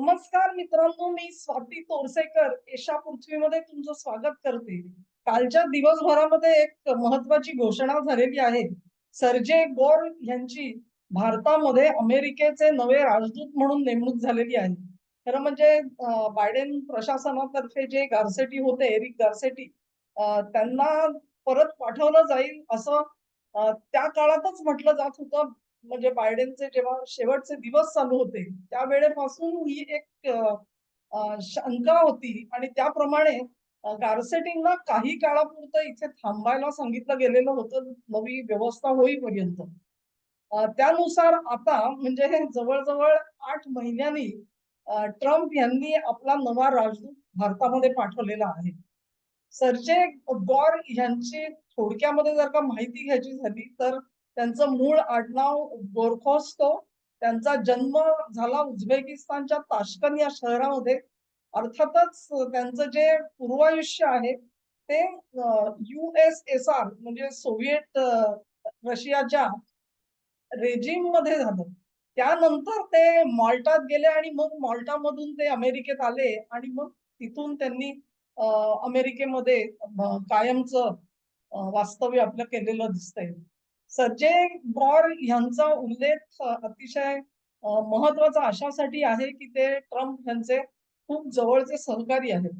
नमस्कार मित्रांनो मी स्वाती तोरसेकर. एशा पृथ्वीमध्ये तुमचं स्वागत करते. कालच्या दिवसभरामध्ये एक महत्वाची घोषणा झालेली आहे. सर्जे गोर यांची भारतामध्ये अमेरिकेचे नवे राजदूत म्हणून नेमणूक झालेली आहे. खरं म्हणजे बायडेन प्रशासनातर्फे जे गारसेटी होते एरिक गारसेटी त्यांना परत पाठवलं जाईल असं त्या काळातच म्हटलं जात होतं. म्हणजे बायडेनचे जेव्हा शेवटचे दिवस चालू होते त्यावेळेपासून ही एक शंका होती. आणि त्याप्रमाणे गारसेटिंगला काही काळापुरतं इथे थांबायला सांगितलं गेलेलं होतं नवी व्यवस्था होईपर्यंत. त्यानुसार आता म्हणजे हे जवळजवळ आठ महिन्यांनी ट्रम्प यांनी आपला नवा राजदूत भारतामध्ये पाठवलेला आहे. सर्जे गॉर यांची थोडक्यामध्ये जर का माहिती घ्यायची झाली तर त्यांचं मूळ आडनाव बोरखोस्तो त्यांचा जन्म झाला उझबेकिस्तानच्या ताश्कन या शहरामध्ये. अर्थातच त्यांचं जे पूर्वायुष्य आहे ते युएसएसआर म्हणजे सोव्हिएट रशियाच्या रेजिममध्ये झालं. त्यानंतर ते माल्टात गेले आणि मग माल्टामधून ते अमेरिकेत आले आणि मग तिथून त्यांनी अमेरिकेमध्ये कायमचं वास्तव्य आपलं केलेलं दिसतंय. सर्जे गॉर यांचा उल्लेख अतिशय महत्त्वाचा अशासाठी आहे की ते ट्रम्प यांचे खूप जवळचे सहकारी आहेत.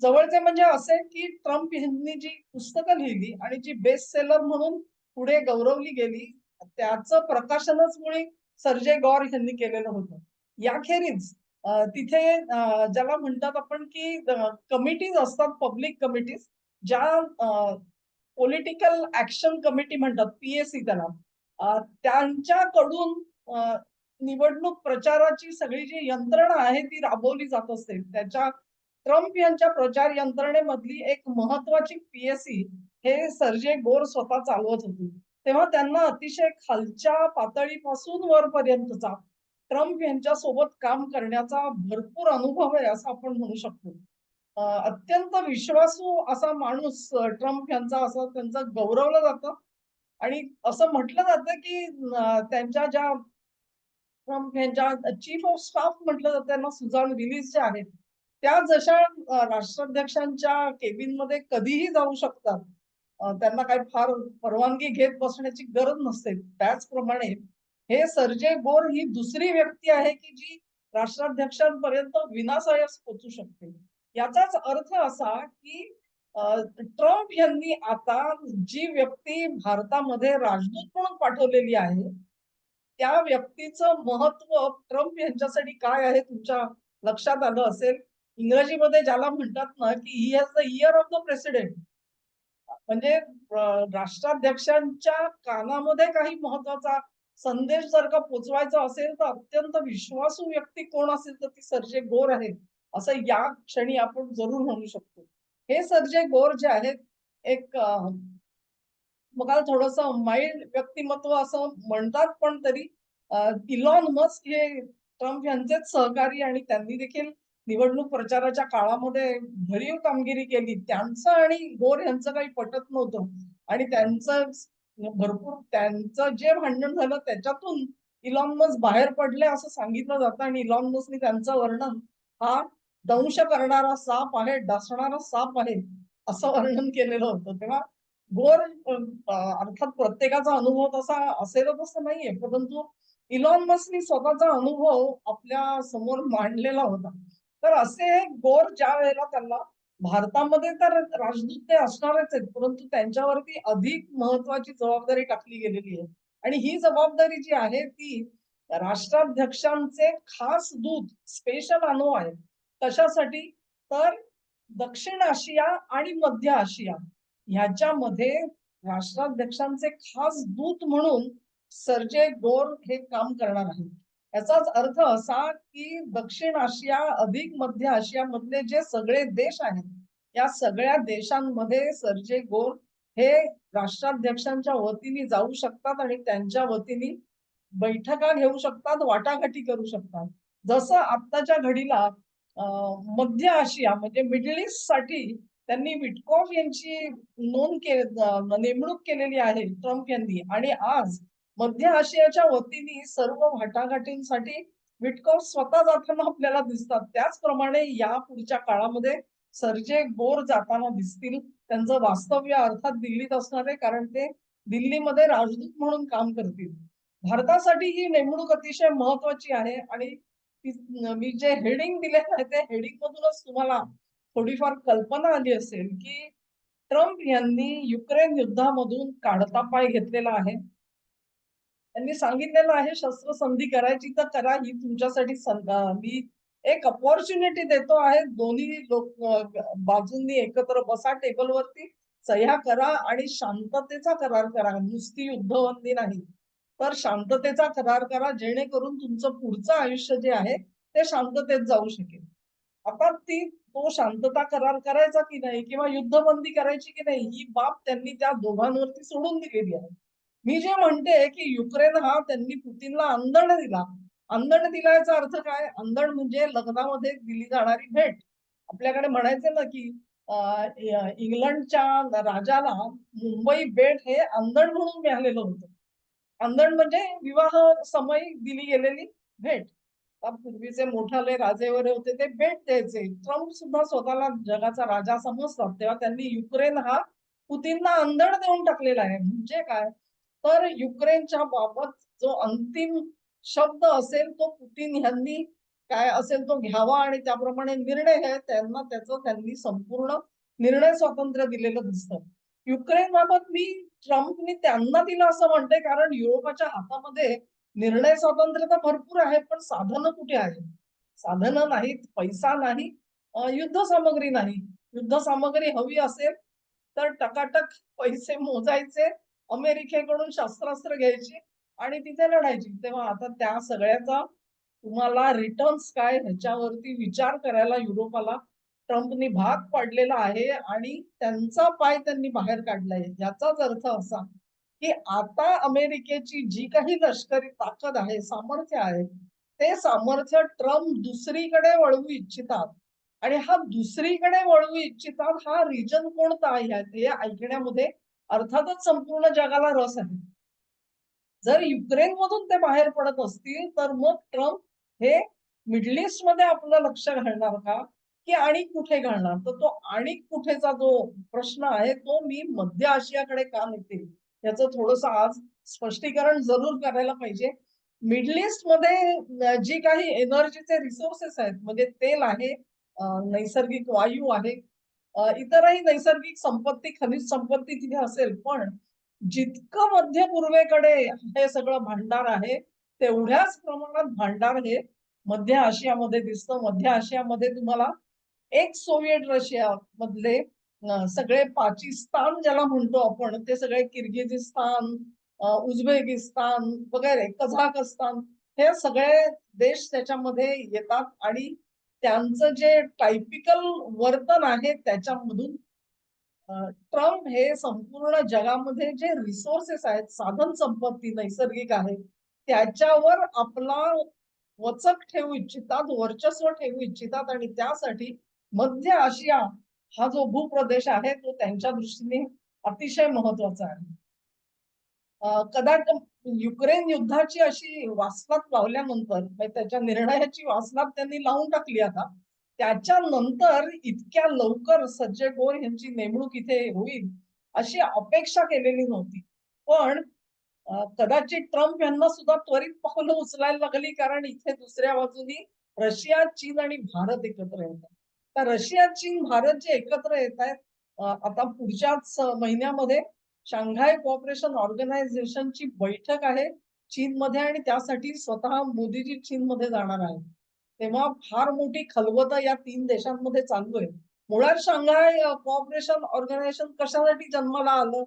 जवळचे म्हणजे असे की ट्रम्प यांनी जी पुस्तकं लिहिली आणि जी बेस्ट सेलर म्हणून पुढे गौरवली गेली त्याचं प्रकाशनच मुळे सर्जे गौर यांनी केलेलं होतं. याखेरीज तिथे ज्याला म्हणतात आपण की कमिटीज असतात पब्लिक कमिटीज ज्या पॉलिटिकल ऍक्शन कमिटी म्हणतात पीएससी त्याला. त्यांच्याकडून निवडणूक प्रचाराची सगळी जी यंत्रणा आहे ती राबवली जात असते. त्याच्या ट्रम्प यांच्या प्रचार यंत्रणेमधली एक महत्वाची पीएससी हे सर्जे गोर स्वतः चालवत होते. तेव्हा त्यांना अतिशय खालच्या पातळीपासून वरपर्यंतचा ट्रम्प यांच्या सोबत काम करण्याचा भरपूर अनुभव आहे असं आपण म्हणू शकतो. अत्यंत विश्वासू असा माणूस ट्रम्प यांचा असा त्यांचं गौरवलं जातं. आणि असं म्हटलं जातं की त्यांच्या ज्या ट्रम्प यांच्या चीफ ऑफ स्टाफ म्हटलं जातं त्यांना सुजान विलीज ज्या आहेत त्या जशा राष्ट्राध्यक्षांच्या केबिनमध्ये कधीही जाऊ शकतात त्यांना काही फार परवानगी घेत बसण्याची गरज नसते त्याचप्रमाणे हे सर्जे गोर ही दुसरी व्यक्ती आहे की जी राष्ट्राध्यक्षांपर्यंत विनासायास पोचू शकते. याचाच अर्थ असा की ट्रम्प यांनी आता जी व्यक्ती भारतामध्ये राजदूत म्हणून पाठवलेली आहे त्या व्यक्तीचं महत्त्व ट्रम्प यांच्यासाठी काय आहे तुमच्या लक्षात आलं असेल? इंग्रजीमध्ये ज्याला म्हणतात ना की he has the ear of the president म्हणजे राष्ट्राध्यक्षांच्या कानामध्ये काही महत्त्वाचा संदेश जर का पोचवायचा असेल तर अत्यंत विश्वासू व्यक्ती कोण असेल तर ती सर्जे गोर आहे. असं या क्षणी आपण जरूर म्हणू शकतो. हे सर्जे गोर जे आहेत एक बघा थोडस माइल्ड व्यक्तिमत्व असं म्हणतात पण तरी इलॉन मस्क हे ट्रम्प यांचेच सहकारी आणि त्यांनी देखील निवडणूक प्रचाराच्या काळामध्ये भरीव कामगिरी केली. त्यांचं आणि गोर यांचं काही पटत नव्हतं. आणि त्यांचं भरपूर त्यांचं जे भांडण झालं त्याच्यातून इलॉन मस्क बाहेर पडले असं सांगितलं जातं आणि इलॉन मस्कने त्यांचं वर्णन हा दंश करणारा साप आहे डसणारा साप आहे असं वर्णन केलेलं होतं. तेव्हा गोर अर्थात प्रत्येकाचा अनुभव तसा असेलच असं नाहीये परंतु इलॉन मस्कनी स्वतःचा अनुभव आपल्यासमोर मांडलेला होता. तर असे हे गोर ज्या वेळेला त्यांना भारतामध्ये तर राजदूत ते असणारच आहेत परंतु त्यांच्यावरती अधिक महत्वाची जबाबदारी टाकली गेलेली आहे. आणि ही जबाबदारी जी आहे ती राष्ट्राध्यक्षांचे खास दूत स्पेशल अनु आहेत. कशासाठी? तर दक्षिण आशिया आणि मध्य आशिया ह्याच्यामध्ये राष्ट्राध्यक्षांचे खास दूत म्हणून सर्जे गोर हे काम करणार आहेत. याचाच अर्थ असा की दक्षिण आशिया अधिक मध्य आशिया मधले जे सगळे देश आहेत या सगळ्या देशांमध्ये सर्जे गोर हे राष्ट्राध्यक्षांच्या वतीने जाऊ शकतात आणि त्यांच्या वतीने बैठका घेऊ शकतात वाटाघाटी करू शकतात. जसं आत्ताच्या घडीला मध्य आशिया म्हणजे मिडल ईस्टसाठी त्यांनी विटकॉफ यांची नोंद के नेमणूक केलेली आहे ट्रम्प यांनी. आणि आज मध्य आशियाच्या वतीने सर्व वाटाघाटींसाठी विटकॉफ स्वतः जाताना आपल्याला दिसतात. त्याचप्रमाणे या पुढच्या काळामध्ये सर्जे बोर जाताना दिसतील. त्यांचं वास्तव्य अर्थात दिल्लीत असणार आहे कारण ते दिल्लीमध्ये राजदूत म्हणून काम करतील. भारतासाठी ही नेमणूक अतिशय महत्वाची आहे आणि मी जे हेडिंग दिलेलं आहे त्या हेडिंग मधूनच तुम्हाला थोडीफार कल्पना आली असेल की ट्रम्प यांनी युक्रेन युद्धामधून काढता पाय घेतलेला आहे. त्यांनी सांगितलेलं आहे शस्त्रसंधी करायची तर करा ही तुमच्यासाठी मी एक अपॉर्च्युनिटी देतो आहे. दोन्ही लोक बाजूंनी एकत्र बसा टेबलवरती सह्या करा आणि शांततेचा करार करा. नुसती युद्धबंदी नाही. तर शांततेचा करार करा जेणेकरून तुमचं पुढचं आयुष्य जे आहे ते शांततेत जाऊ शकेल. आता ती तो शांतता करार करायचा की नाही किंवा युद्धबंदी करायची की नाही ही बाब त्यांनी त्या दोघांवरती सोडून दिलेली आहे. मी जे म्हणते की युक्रेन हा त्यांनी पुतीनला अंधण दिला. अंधण दिला याचा अर्थ काय? अंधण म्हणजे लग्नामध्ये दिली जाणारी भेट. आपल्याकडे म्हणायचे ना की इंग्लंडच्या राजाला मुंबई भेट हे अंधण म्हणून मिळालेलं होतं. अंधण म्हणजे विवाह समय दिली गेलेली भेट. पूर्वीचे मोठाले राजे वगैरे होते ते भेट द्यायचे. ट्रम्प सुद्धा स्वतःला जगाचा राजा समजतात. तेव्हा त्यांनी युक्रेन हा पुतीनला अंधण देऊन टाकलेला आहे. म्हणजे काय? तर युक्रेनच्या बाबत जो अंतिम शब्द असेल तो पुतीन यांनी काय असेल तो घ्यावा आणि त्याप्रमाणे निर्णय आहे त्यांना त्याचं त्यांनी संपूर्ण निर्णय स्वातंत्र्य दिलेलं दिसतं. युक्रेन बाबत मी ट्रम्पनी त्यांना तिला असं म्हणते कारण युरोपाच्या हातामध्ये निर्णय स्वातंत्र्य तर भरपूर आहे पण साधनं कुठे आहेत? साधनं नाहीत पैसा नाही युद्ध सामग्री नाही. युद्ध सामग्री हवी असेल तर टकाटक पैसे मोजायचे अमेरिकेकडून शस्त्रास्त्र घ्यायची आणि तिथे लढायची. तेव्हा आता त्या सगळ्याचा तुम्हाला रिटर्न्स काय ह्याच्यावरती विचार करायला युरोपाला ट्रम्पनी भाग पाडलेला आहे आणि त्यांचा पाय त्यांनी बाहेर काढलाय. याचाच अर्थ असा की आता अमेरिकेची जी काही लष्करी ताकद आहे सामर्थ्य आहे ते सामर्थ्य ट्रम्प दुसरीकडे वळवू इच्छितात. आणि हा दुसरीकडे वळवू इच्छितात हा रिजन कोणता आहे हे ऐकण्यामध्ये अर्थातच संपूर्ण जगाला रस आहे. जर युक्रेन मधून ते बाहेर पडत असतील तर मग ट्रम्प हे मिडल ईस्टमध्ये आपलं लक्ष घालणार का? की आणि कुठे घालणार? तर तो आणि कुठेचा जो प्रश्न आहे तो मी मध्य आशियाकडे का नेते? याचं थोडस आज स्पष्टीकरण जरूर करायला पाहिजे. मिडल ईस्टमध्ये जी काही एनर्जीचे रिसोर्सेस आहेत म्हणजे तेल आहे नैसर्गिक वायू आहे इतरही नैसर्गिक संपत्ती खनिज संपत्ती तिथे असेल पण जितकं मध्य पूर्वेकडे हे सगळं भांडार आहे तेवढ्याच प्रमाणात भांडार हे मध्य आशियामध्ये दिसतं. मध्य आशियामध्ये तुम्हाला एक सोव्हिएट रशिया मधले सगळे पाकिस्तान ज्याला म्हणतो आपण ते सगळे किर्गिजिस्तान उझबेकिस्तान वगैरे कझाकस्तान हे सगळे देश त्याच्यामध्ये येतात आणि त्यांचं जे टायपिकल वर्तन आहे त्याच्यामधून ट्रम्प हे संपूर्ण जगामध्ये जे रिसोर्सेस आहेत साधन संपत्ती नैसर्गिक आहे त्याच्यावर आपला वचक ठेवू इच्छितात वर्चस्व ठेवू इच्छितात आणि त्यासाठी मध्य आशिया हा जो भूप्रदेश आहे तो त्यांच्या दृष्टीने अतिशय महत्त्वाचा आहे. कदाच कदाचित युक्रेन युद्धाची अशी वासनात लावल्यानंतर म्हणजे त्याच्या निर्णयाची वासनात त्यांनी लावून टाकली आता त्याच्यानंतर इतक्या लवकर सज्जय गोर यांची नेमणूक इथे होईल अशी अपेक्षा केलेली नव्हती. पण कदाचित ट्रम्प यांना सुद्धा त्वरित पावलं उचलायला लागली कारण इथे दुसऱ्या बाजूनी रशिया चीन आणि भारत एकत्र येतात. तर रशिया चीन भारत जे एकत्र येत आहेत आता पुढच्याच महिन्यामध्ये शांघाय कॉपरेशन ऑर्गनायझेशनची बैठक आहे चीनमध्ये आणि त्यासाठी स्वतः मोदीजी चीनमध्ये जाणार आहेत. तेव्हा फार मोठी खलबत या तीन देशांमध्ये चालू आहे. मुळात शांघाय कॉपरेशन ऑर्गनायझेशन कशासाठी जन्माला आलं?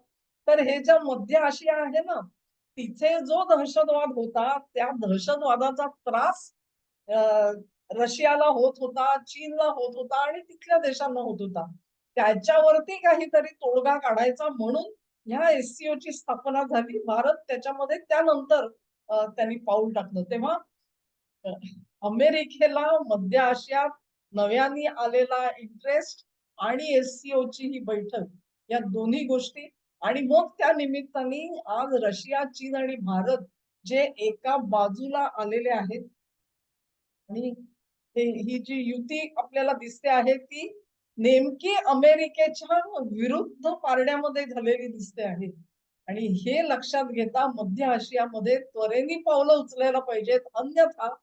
तर हे ज्या मध्य आशिया आहे ना तिथे जो दहशतवाद होता त्या दहशतवादाचा त्रास रशियाला होत होता चीनला होत होता आणि तिथल्या देशांना होत होता. त्याच्यावरती काहीतरी तोडगा काढायचा म्हणून ह्या एससीओ ची स्थापना झाली. भारत त्याच्यामध्ये त्यानंतर त्यांनी पाऊल टाकलं. तेव्हा अमेरिकेला मध्य आशियात नव्याने आलेला इंटरेस्ट आणि एससीओ ची ही बैठक या दोन्ही गोष्टी. आणि मग त्या निमित्ताने आज रशिया चीन आणि भारत जे एका बाजूला आलेले आहेत आणि ही जी युती आपल्याला दिसते आहे ती नेमकी अमेरिकेच्या विरुद्ध पारड्यामध्ये झालेली दिसते आहे. आणि हे लक्षात घेता मध्य आशियामध्ये त्वरेने पावलं उचलायला पाहिजेत. अन्यथा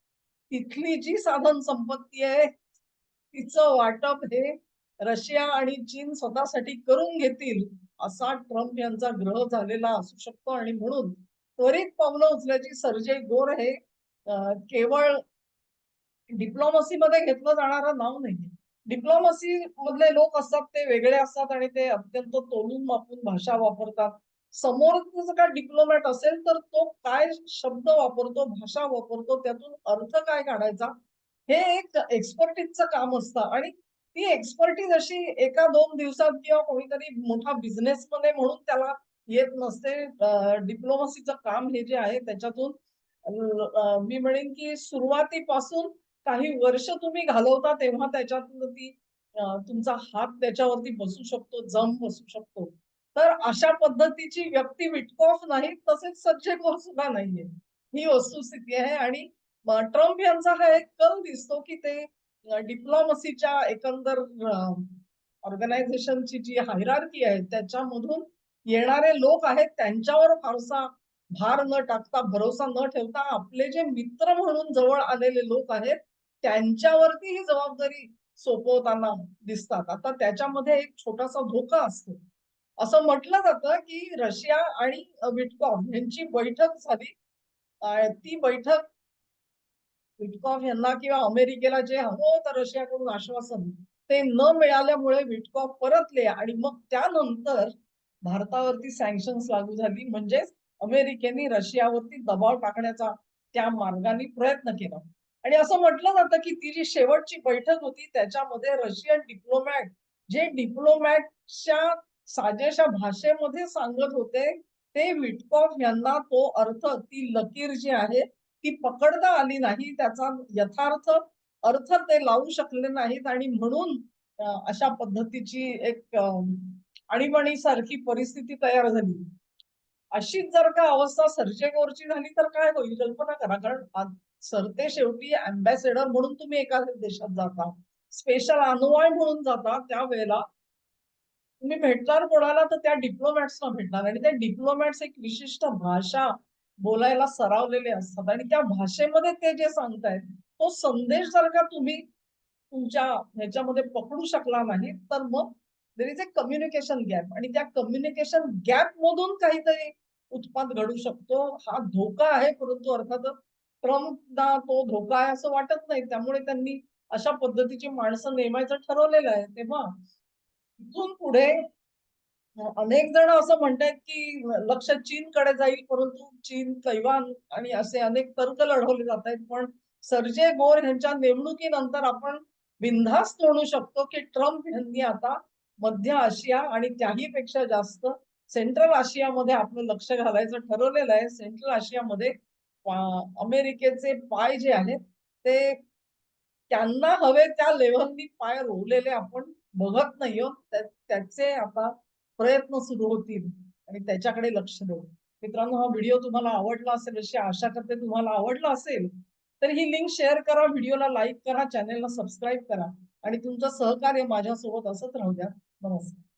तिथली जी साधन संपत्ती आहे तिचं वाटप हे रशिया आणि चीन स्वतःसाठी करून घेतील असा ट्रम्प यांचा ग्रह झालेला असू शकतो. आणि म्हणून त्वरित पावलं उचल्याची सर्जे गोर हे केवळ डिप्लोमसी मध्ये घेतलं जाणारं नाव नाहीये. डिप्लोमसी मधले लोक असतात ते वेगळे असतात आणि ते अत्यंत तोलून मापून भाषा वापरतात. समोरचा काय डिप्लोमॅट असेल तर तो काय शब्द वापरतो भाषा वापरतो त्यातून अर्थ काय काढायचा? हे एक एक्सपर्टीजचं काम असतं. आणि ती एक्सपर्टीज अशी एका दोन दिवसात किंवा कोणीतरी मोठा बिझनेसमध्ये म्हणून त्याला येत नसते. डिप्लोमसीचं काम हे जे आहे त्याच्यातून मी म्हणेन की सुरुवातीपासून काही वर्ष तुम्ही घालवता तेव्हा त्याच्यातून ती तुमचा हात त्याच्यावरती बसू शकतो जम बसू शकतो. तर अशा पद्धतीची व्यक्ती विटकॉफ नाही तसेच सज्जेकोर सुद्धा नाहीये. ही वस्तुस्थिती आहे आणि ट्रम्प यांचा हा एक कल दिसतो की ते डिप्लोमसीच्या एकंदर ऑर्गनायझेशनची जी हायरार्की आहे त्याच्यामधून येणारे लोक आहेत त्यांच्यावर फारसा भार न टाकता भरोसा न ठेवता आपले जे मित्र म्हणून जवळ आलेले लोक आहेत त्यांच्यावरती ही जबाबदारी सोपवताना दिसतात. आता त्याच्यामध्ये एक छोटासा धोका असतो. असं म्हटलं जातं की रशिया आणि विटकॉम यांची बैठक झाली. ती बैठक विटकॉफ यांना किंवा अमेरिकेला जे हवं होतं रशियाकडून आश्वासन ते न मिळाल्यामुळे विटकॉफ परतले आणि मग त्यानंतर भारतावरती सँक्शन्स लागू झाली. म्हणजेच अमेरिकेने रशियावरती दबाव टाकण्याचा त्या मार्गाने प्रयत्न केला. आणि असं म्हटलं जातं की ती जी शेवटची बैठक होती त्याच्यामध्ये रशियन डिप्लोमॅट जे डिप्लोमॅटच्या साजेशा भाषेमध्ये सांगत होते ते विटकॉफ यांना तो अर्थ ती लकीर जी आहे ती पकडता आली नाही. त्याचा यथार्थ अर्थ ते लावू शकले नाहीत आणि म्हणून अशा पद्धतीची एक आणीबाणी सारखी परिस्थिती तयार झाली. अशीच जर का अवस्था सर्जेगोरची झाली तर काय होईल? कल्पना करा. कारण सरते शेवटी अम्बॅसेडर म्हणून तुम्ही एका देशात जाता. स्पेशल अनुवाय म्हणून जाता त्यावेळेला तुम्ही भेटणार कोणाला तर त्या डिप्लोमॅट्सना भेटणार. आणि त्या डिप्लोमॅट्स एक विशिष्ट भाषा बोलायला सरावलेले असतात. आणि त्या भाषेमध्ये ते जे सांगतायत तो संदेश जर का तुम्ही तुमच्या ह्याच्यामध्ये पकडू शकला नाही तर मग there is a communication gap आणि त्या कम्युनिकेशन गॅप मधून काहीतरी उत्पाद घडू शकतो. हा धोका आहे परंतु अर्थातच ट्रम्पना तो धोका आहे असं वाटत नाही. त्यामुळे त्यांनी अशा पद्धतीची माणसं नेमायचं ठरवलेलं आहे. तेव्हा इथून पुढे अनेक जण असं म्हणतात की लक्ष चीनकडे जाईल परंतु चीन तैवान आणि असे अनेक तर्क लढवले जात आहेत. पण सर्जे गोर यांच्या नेमणुकीनंतर आपण बिनधास्त म्हणू शकतो की ट्रम्प यांनी आता मध्य आशिया आणि त्याही पेक्षा जास्त सेंट्रल आशियामध्ये आपलं लक्ष घालायचं ठरवलेलं आहे. सेंट्रल आशियामध्ये अमेरिकेचे पाय जे आहेत ते त्यांना हवे त्या लेव्हलनी पाय रोवलेले आपण बघत नाही हो. त्याचे आता प्रयत्न सुरू होतील आणि त्याच्याकडे लक्ष देऊ मित्रांनो हा व्हिडिओ तुम्हाला आवडला असेल अशी आशा करते तुम्हाला आवडला असेल तर ही लिंक शेअर करा व्हिडिओला लाईक करा चॅनेलला सबस्क्राईब करा आणि तुमचं सहकार्य माझ्यासोबत असत राहू द्या. नमस्कार.